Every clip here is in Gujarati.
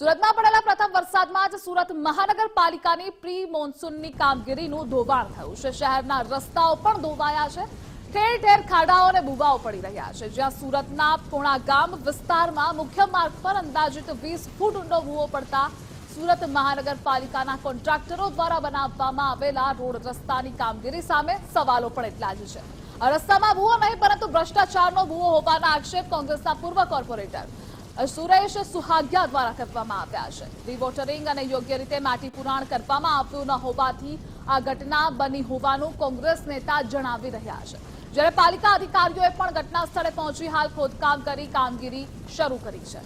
સુરતમાં પડેલા પ્રથમ વરસાદમાં જ સુરત મહાનગરપાલિકાની પ્રી મોન્સૂનની કામગીરીનું ધોવાણ થયું છે. શહેરના રસ્તાઓ પણ ધોવાયા છે. ઠેર ઠેર ખાડાઓ અને ભૂવાઓ પડી રહ્યા છે. જ્યાં સુરતના પોણા ગામ વિસ્તારમાં મુખ્ય માર્ગ પર અંદાજિત વીસ ફૂટ ઊંડો ભૂવો પડતા સુરત મહાનગરપાલિકાના કોન્ટ્રાક્ટરો દ્વારા બનાવવામાં આવેલા રોડ રસ્તાની કામગીરી સામે સવાલો પણ એટલા જ છે. રસ્તામાં ભૂવો નહીં, પરંતુ ભ્રષ્ટાચારનો ભૂવો હોવાના આક્ષેપ કોંગ્રેસના પૂર્વ કોર્પોરેટર સુરેશ સુહાગ્યા દ્વારા કરવામાં આવ્યા છે. રિવોટરિંગ અને યોગ્ય રીતે માટી પુરાણ કરવામાં આવ્યું ન હોવાથી આ ઘટના બની હોવાનું કોંગ્રેસ નેતા જણાવી રહ્યા છે. જ્યારે પાલિકા અધિકારીઓએ પણ ઘટના સ્થળે પહોંચી હાલ ખોદકામ કરી કામગીરી શરૂ કરી છે.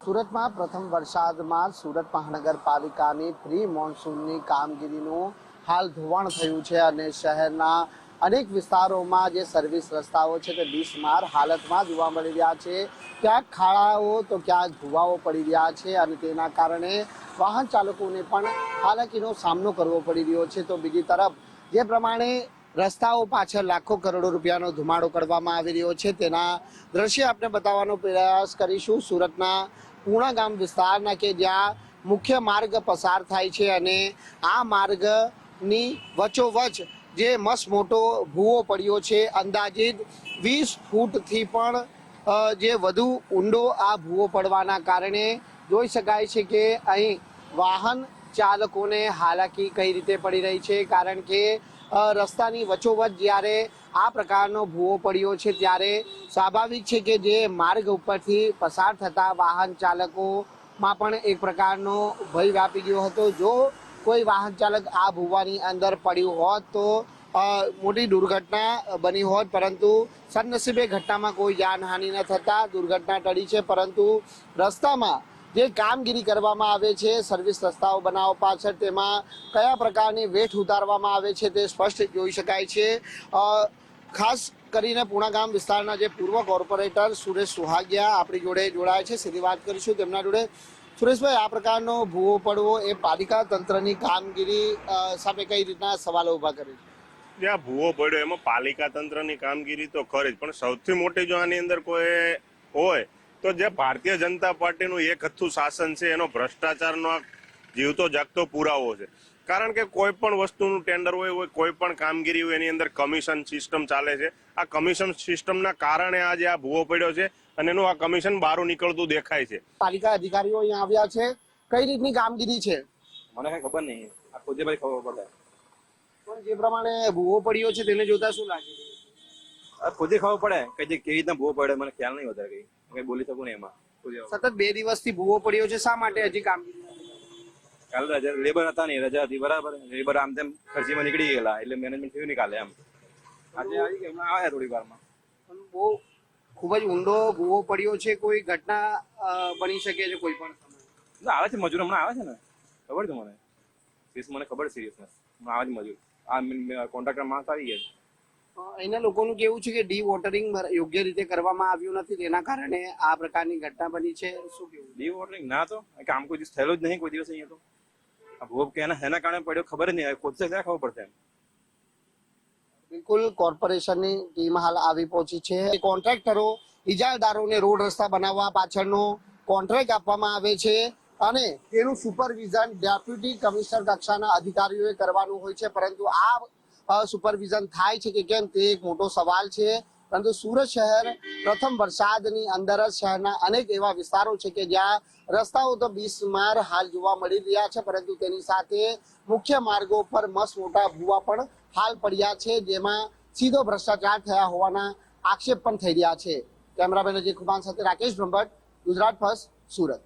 સુરતમાં પ્રથમ વરસાદમાં સુરત મહાનગરપાલિકાની પ્રી મોન્સૂનની કામગીરીનું હાલ ધોવાણ થયું છે અને શહેરના અનેક વિસ્તારોમાં જે સર્વિસ રસ્તાઓ છે તે બિસ્માર હાલતમાં જોવા મળી રહ્યા છે. ક્યાંક ખાડાઓ તો ક્યાંક ધુવાઓ પડી રહ્યા છે અને તેના કારણે વાહન ચાલકોને પણ હાલાકીનો સામનો કરવો પડી રહ્યો છે. તો બીજી તરફ, જે પ્રમાણે રસ્તાઓ પાછળ લાખો કરોડો રૂપિયાનો ધુમાડો કરવામાં આવી રહ્યો છે, તેના દ્રશ્ય આપણે બતાવવાનો પ્રયાસ કરીશું. સુરતના પૂણા ગામ વિસ્તારના કે જ્યાં મુખ્ય માર્ગ પસાર થાય છે અને આ માર્ગની વચોવચ જે મસ્ત મોટો ભૂવો પડ્યો છે, અંદાજિત વીસ ફૂટથી પણ જે વધુ ઊંડો આ ભૂવો પડવાના કારણે જોઈ શકાય છે કે અહીં વાહન ચાલકોને હાલાકી કઈ રીતે પડી રહી છે, કારણ કે રસ્તાની વચોવચ જ્યારે આ પ્રકારનો ભૂવો પડ્યો છે ત્યારે સ્વાભાવિક છે કે જે માર્ગ ઉપરથી પસાર થતા વાહન ચાલકોમાં પણ એક પ્રકારનો ભય વ્યાપી ગયો હતો. જો કોઈ વાહન ચાલક આ ભૂવાની અંદર પડ્યું હોત તો મોટી દુર્ઘટના બની હોત, પરંતુ સદનસીબે ઘટનામાં કોઈ જાનહાનિ ન થતા દુર્ઘટના ટળી છે. પરંતુ રસ્તામાં જે કામગીરી કરવામાં આવે છે, સર્વિસ રસ્તાઓ બનાવવા પાછળ તેમાં કયા પ્રકારની વેઠ ઉતારવામાં આવે છે તે સ્પષ્ટ જોઈ શકાય છે. ખાસ કરીને પૂણા ગામ વિસ્તારના જે પૂર્વ કોર્પોરેટર સુરેશ સુહાગિયા આપણી જોડે જોડાયા છે. સીધી વાત કરીશું તેમના જોડે. સુરેશભાઈ, આ પ્રકારનો ભૂવો પડવો એ પાલિકા તંત્રની કામગીરી સામે કઈ રીતના સવાલો ઊભા કરે છે? જ્યાં ભૂવો પડ્યો એમાં પાલિકા તંત્રની કામગીરી તો ખરી પણ સૌથી મોટી જો આની અંદર કોઈ હોય, તો જે ભારતીય જનતા પાર્ટીનું એક હથ્થું શાસન છે, એનો ભ્રષ્ટાચારનો જીવતો જાગતો પુરાવો છે. કારણ કે કોઈ પણ વસ્તુનું ટેન્ડર હોય હોય કોઈ પણ કામગીરી હોય, એની અંદર કમિશન સિસ્ટમ ચાલે છે. આ કમિશન સિસ્ટમના કારણે આજે આ ભૂવો પડ્યો છે. અને એનું આ કમિશન બહાર નીકળતું દેખાય છે. પાલિકા અધિકારીઓ અહીંયા આવ્યા છે. કઈ રીતની કામગીરી છે? મને કઈ ખબર નહીં. આ ખુદે ભાઈ ખબર પડે. પણ જે પ્રમાણે ભૂવો પડ્યો છે તેને જોતા શું લાગે? આ ખુદે ખબર પડે કે જે કેવી રીતના ભૂવો પડે મને ખ્યાલ નહીં વધારે કઈ. કઈ બોલી શકું નહીં એમાં. સતત બે દિવસથી ભૂવો પડ્યો છે. શા માટે હજી કામગીરી? કાલે રજા લેબર હતા નહીં રજા હતી બરાબર. લેબર આમ તેમ ખર્ચીમાં નીકળી ગયેલા એટલે મેનેજમેન્ટ થયું નહીં કાલે એમ. આજે આવી ગયા આવ્યા થોડી વારમાં. બહુ ખૂબ જ ઊંડો ભૂવો પડ્યો છે કોઈ ઘટના બની શકે છે કોઈ પણ સમયે? આવે છે મજૂર હમણાં આવે છે ને? ખબર છે મને? સિરિયસ મને ખબર સિરિયસનેસ હમણાં આવે છે મજૂર. આ કોન્ટ્રાક્ટર માણસ આવી ગયા છે. અ, લોકોનું કેવું છે કે ડી વોટરિંગ યોગ્ય રીતે કરવામાં આવ્યું નથી તેના કારણે આ પ્રકારની ઘટના બની છે? શું કેવું? ડી વોટરિંગ ના તો. કામ કોઈ દિવસ થયેલો જ નહીં કોઈ દિવસ અહીંયા તો. આ ભૂવો એના એના કારણે પડ્યો ખબર નહીં. ખુદ છે ત્યાં ખબર પડશે એમ? બિલકુલ કોર્પોરેશનની ટીમ હાલ આવી પહોંચી છે. કોન્ટ્રાક્ટરો ઇજારદારોને રોડ રસ્તા બનાવવા પાછળનો કોન્ટ્રાક્ટ આપવામાં આવે છે અને તેનું સુપરવિઝન ડેપ્યુટી કમિશનર કક્ષાના અધિકારીઓએ કરવાનું હોય છે. પરંતુ આ સુપરવિઝન થાય છે કે કેમ તે એક મોટો સવાલ છે. પરંતુ સુરત શહેર પ્રથમ વરસાદની અંદર જ શહેરના અનેક એવા વિસ્તારો છે કે જ્યાં રસ્તાઓ તો બિસ્માર હાલ જોવા મળી રહ્યા છે, પરંતુ તેની સાથે મુખ્ય માર્ગો પર મસ્ત મોટા ભૂવા પણ હાલ પડ્યા છે, જેમાં સીધો ભ્રષ્ટાચાર થયા હોવાના આક્ષેપ પણ થઈ રહ્યા છે. કેમેરામેન અજય કુમાર સાથે રાકેશ બ્રહ્મભટ્ટ, ગુજરાત ફર્સ્ટ, સુરત.